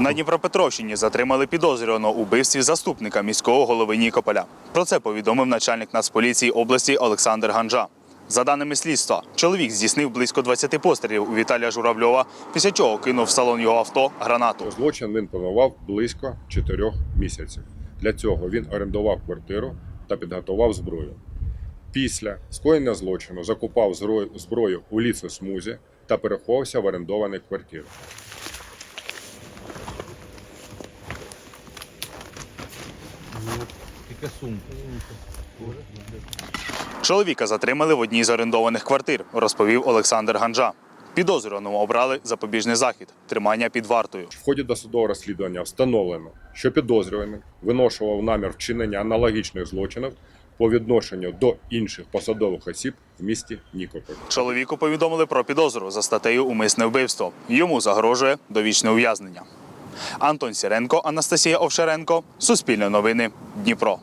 На Дніпропетровщині затримали підозрюваного у вбивстві заступника міського голови Нікополя. Про це повідомив начальник Нацполіції області Олександр Ганджа. За даними слідства, чоловік здійснив близько 20 пострілів у Віталія Журавльова, після чого кинув в салон його авто гранату. Злочин він планував близько 4 місяців. Для цього він орендував квартиру та підготував зброю. Після скоєння злочину закупав зброю у лісосмузі та переховався в орендованій квартирі. Чоловіка затримали в одній з орендованих квартир, розповів Олександр Ганджа. Підозрюваному обрали запобіжний захід тримання під вартою. В ході досудового розслідування встановлено, що підозрюваний виношував намір вчинення аналогічних злочинів по відношенню до інших посадових осіб в місті Нікополь. Чоловіку повідомили про підозру за статтею Умисне вбивство. Йому загрожує довічне ув'язнення. Антон Сіренко, Анастасія Овшаренко, Суспільне новини, Дніпро.